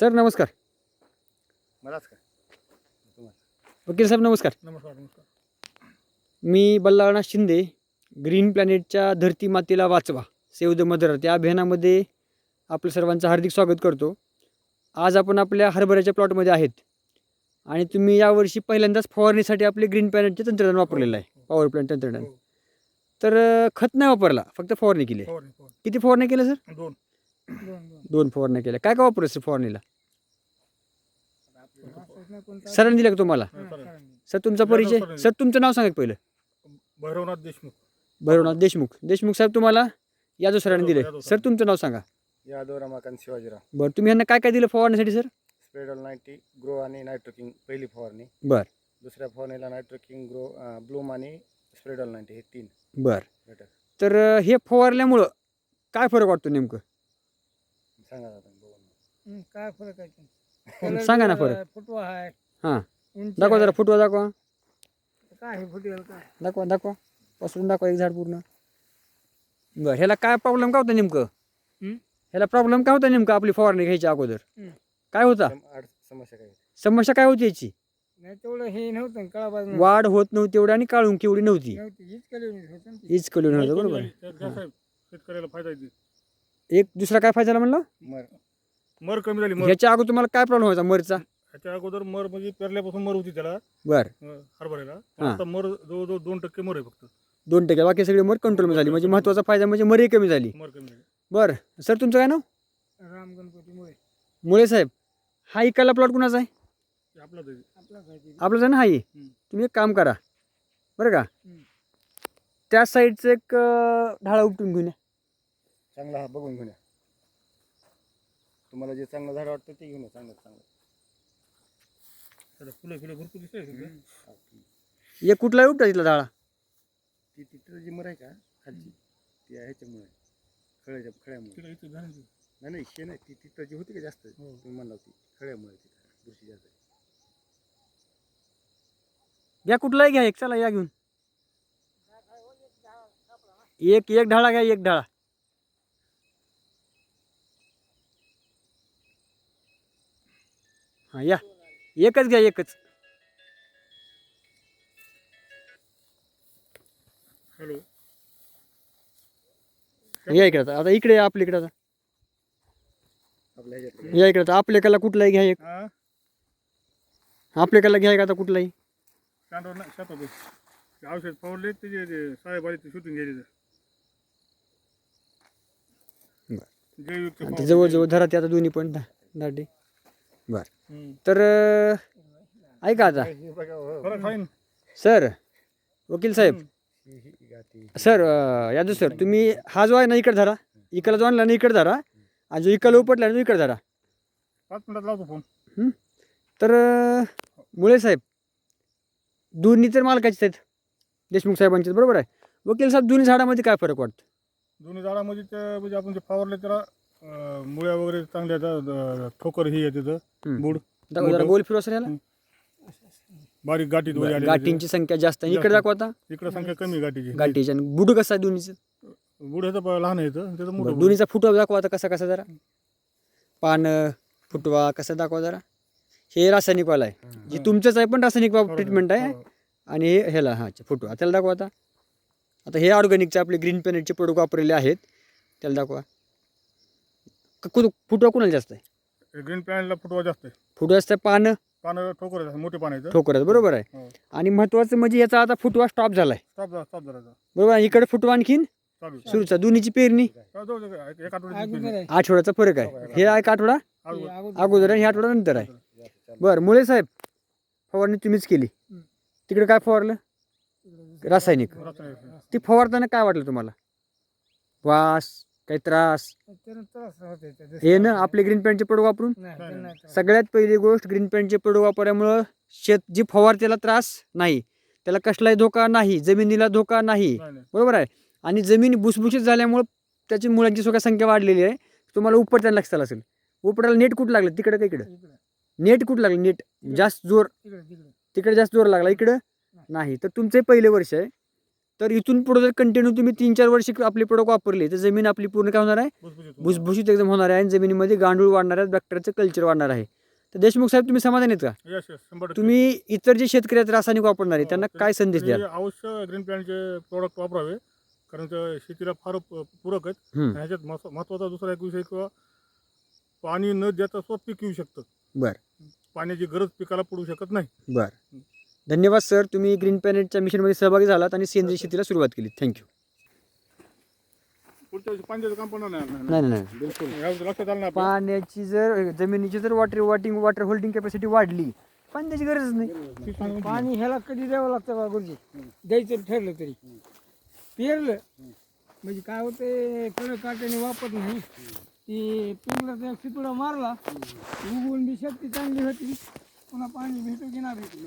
Sir नमस्कार. मलाच का वकील साहेब नमस्कार. नमस्कार नमस्कार. मी बल्लाळनाथ शिंदे ग्रीन प्लॅनेटच्या धरती मातेला वाचवा सेव द मदर. त्या अभियानामध्ये आपलं सर्वांचं हार्दिक स्वागत करतो. आज आपण आपल्या हरभऱ्याच्या प्लॉटमध्ये आहेत. आणि तुम्ही यावर्षी पहिल्यांदाच फवारणीसाठी आपले ग्रीन प्लॅनेटचे तंत्रज्ञान वापरलेलं आहे पॉवर प्लॅन्ट तंत्रज्ञान. हो. तर अं, खत नाही वापरला फक्त फवारणी केली आहे. फवारणी फवारणी. किती फवारणी केल्या सर? दोन. दोन फवारण्या केल्या. काय काय वापरलं सर फवारणीला? सरांनी दिलं का तुम्हाला? सर तुमचा परिचय. सर तुमचं नाव सांगा पहिलं. भैरवनाथ देशमुख. भैरवनाथ देशमुख. देशमुख साहेब तुम्हाला यादव सरांनी दिले. सर. तुमचं नाव सांगा. यादव रमाकांत शिवाजीराव. बरं तुम्ही यांना काय काय दिलं फवारण्यासाठी सर? स्प्रेडल नाईन्टी ग्रो आणि नायट्रोकिंग पहिली फवारणी. बर. दुसऱ्या फवारणीला नायट्रोकिंग ग्रो ब्लूम आणि स्प्रेडल नाईन्टी हे तीन बर. तर हे फवारल्यामुळं काय फरक वाटतो नेमकं? सांगा दादा हं, काय फरक आहे? सांगा ना कलर फरक. फुटवा आहे. हां. उंची दाखवा जरा. फुटवा दाखवा. काय हे फुटवेल काय? दाखवा दाखवा. पसरून दाखवा एक झाड पूर्ण. बरं ह्याला काय प्रॉब्लेम काय होता नेमकं? हं? ह्याला प्रॉब्लेम काय होता नेमकं आपली फवारणी घ्यायच्या अगोदर? हं. काय होता? समस्या काय? समस्या काय होती याची? नाही तेवढं हे नव्हतं कळाबाज वाढ होत नव्हती एवढी आणि काळून केवढी नव्हती. नव्हती हीच केली होती ना ती. हीच कळून हो, नव्हतं बरोबर शेतकऱ्याला फायदा. एक दुसरा काय फायदा झाला म्हणलं? मर. मर कमी झाली मर. ह्याच्या अगोदर तुम्हाला काय प्रॉब्लेम व्हायचा? मरचा? ह्याच्या अगोदर मर म्हणजे पेरल्यापासून मर होती त्याला. बर. अं, हरभऱ्याला हां. आता मर जवळजवळ दोन टक्के मर आहे फक्त. दोन टक्के. बाकी सगळी मर कंट्रोल झाली. म्हणजे महत्त्वाचा फायदा म्हणजे मरी कमी झाली. मर कमी झाली. बरं. सर तुमचं काय नाव? राम गणपती मुळे. मुळे साहेब हा इकायला प्लॉट कुणाचा आहे? आपला ते आपला आपलं आहे. ना? हा ही. हं. तुम्ही एक काम करा. बरं का. त्या साईडचं एक अं, ढाळा उपटून घेऊन या. चांगला हा बघून घेऊन या. तुम्हाला जे चांगलं झाड वाटतं ते घेऊन या चांगलं चांगलं. फुलं फुलं भरपूर दिसतंय सगळं. हा, ती- एक कुठलाही उपटा तिथला ढाळा ती तिथं जी मर आहे का खालची ती आहे ह्याच्यामुळे खळ्याच्या खळ्यामुळे. ते. नाही नाही शे नाही ती तिथं जी होती का जास्त तुम्ही म्हणला होती खळ्यामुळे तिथं बुरशी जास्त. घ्या कुठलाही घ्या एक चला या घेऊन. एक एक ढाळा घ्या एक ढाळा हा या. एकच घ्या एकच. हॅलो. या इकडे आता. आता इकडे या आपल्या इकडे आता. आपल्या या इकडे आता. आपल्या कला कुठलाही घ्या एक. हां? आपल्या कला घ्या एक आता कुठलाही. ते औषध फवारले त्याचे ते साहेब आले ते शूटिंग जैविक आता जवळजवळ धरा ते आता दोन्ही पण दा- दाढी बर. तर अं, ऐका आता. सर वकील साहेब. सर अं, यादव सर तुम्ही हा जो आहे ना इकडे धरा. इकडे जो आणला ना इकडे धरा. आणि जो इकडे उपटला ना तो इकडे धरा. पाच मिनिटात लावतो फोन तर अं, मुळे साहेब दोन्ही तर मालकाचेच आहेत. देशमुख साहेबांचे बरोबर आहे. वकील साहेब दोन्ही झाडामध्ये काय फरक वाटतं? दोन्ही झाडामध्ये ते म्हणजे आपण जे फवारले त्याला अं, मुळ्या वगैरे चांगल्या येतात अं, ठोकर ही येते तिथं. बुड दाखवा जरा मोठं. गोल फिरवा सर याला? बारीक वगैरे आलेले गाठींची संख्या जास्त आहे. इकडे जास्त. दाखवा आता. ते. इकडं संख्या कमी गाठीची. गाठीची. आणि बुडू कसं आहे दोन्हीचं? बुड ह्याचं प- लहान आहे इथं, त्याचं बरं, मोठं बुड. दोन्हीचा फुटवा दाखवा आता कसा कसा जरा. पानं फुटवा कसा दाखवा जरा. हे रासायनिकवाला आहे. जे तुमचंच आहे पण रासायनिक ट्रीटमेंट आहे. हो. आणि हे ह्याला हा अच्छा, फुटवा. त्याला दाखवा आता. आता हे ऑर्गॅनिकचे आपले ग्रीन पेनेटचे प्रोडक्ट वापरलेले आहेत. त्याला दाखवा. क- कु- फुटवा कुणाला जास्त आहे हे ग्रीन पॅनला फुटवा जास्त आहे फुटवा असतं पानं पानं ठोकर आहे, मोठे पान आहेत बरोबर आहे हो. आणि महत्त्वाचं म्हणजे याचा आता फुटवा स्टॉप झाला आहे स्टॉप झाला स्टॉप. बरोबर आहे? इकडे फुटवा आणखीन चालू आहे. सुरूचा दोन्हीची पेरणी जाऊ दे, जाऊ दे, एक- एक आठवड्याची अगोदर पेरणी. आहे. आठवड्याचा फरक आहे हे एक आठवडा अगोदर. अगोदर. अगोदर आणि हे आठवडा नंतर आहे जास्त. बरं मुळे साहेब फवारणी तुम्हीच केली हं. तिकडे काय फवारलं रासायनिक रासायनिक. ती फवारताना काय वाटलं तुम्हाला वास काही त्रास? त्यानं हे ना आपले ग्रीन पॅन्टचे प्रोडक्ट वापरून? नाही, नाही, त्यानं नाही. त्रास. सगळ्यात पहिली गोष्ट ग्रीन पॅन्टचे प्रोडक्ट वापरल्यामुळं शेत जी फवार त्याला त्रास नाही. त्याला कसलाही धोका नाही जमिनीला धोका नाही. नाही, नाही. बरोबर आहे? आणि जमीन भुसभुशीत झाल्यामुळं त्याची मुलांची सुद्धा संख्या वाढलेली आहे. तुम्हाला उपटताना लक्षात आलं असेल. उपटायला नेट कुठं लागलं? तिकडं का इकडं? इकडं, नेट कुठं लागलं? नेट जास्त जोर. तिकडे. जास्त जोर लागला इकडं? नाही. तर तुमचे पहिले वर्ष आहे. तर इथून पुढे जर कंटिन्यू तुम्ही तीन चार वर्ष आपले प्रोडक्ट वापरले तर जमीन आपली पूर्ण काय होणार आहे? भुसभुशीत एकदम होणार आहे आणि जमिनीमध्ये गांडूळ वाढणार आहे बॅक्टेरियाचं कल्चर वाढणार आहे. तर देशमुख साहेब तुम्ही समाधान आहेत का. तुम्ही इतर जे शेतकरी आहेत रासायनिक वापरणारे हो, त्यांना काय संदेश ते द्याल? अवश्य ग्रीन प्लॅनचे प्रोडक्ट वापरावे कारण ते शेतीला फार पूरक आहेत. ह्याच्यात महत्व- महत्त्वाचा दुसरा एक विषय किंवा पाणी न देता सुद्धा पीक येऊ शकतं. बर. पाण्याची गरज पिकाला पडू शकत नाही. बर. धन्यवाद सर. तुम्ही ग्रीन प्लॅनेटच्या मिशनमध्ये सहभागी झालात आणि सेंद्रिय शेतीला सुरुवात केली. थँक्यू पाण्याचं नाही नाही नाही? पाण्याची जर जमिनीची जर वॉटर वॉटिंग वॉटर होल्डिंग कॅपॅसिटी वाढली पण त्याची गरज नाही पाणी ह्याला कधी द्यावं लागतं बा गुरुजी? द्यायचं ठरलं तरी. पेरलं. म्हणजे काय होते कडं काट्याने वापरत नाही. ती पिंगला त्या शितुडा मारला उगवून बी शक्ती चांगली होती. पुन्हा पाणी भेटू की ना भेटू?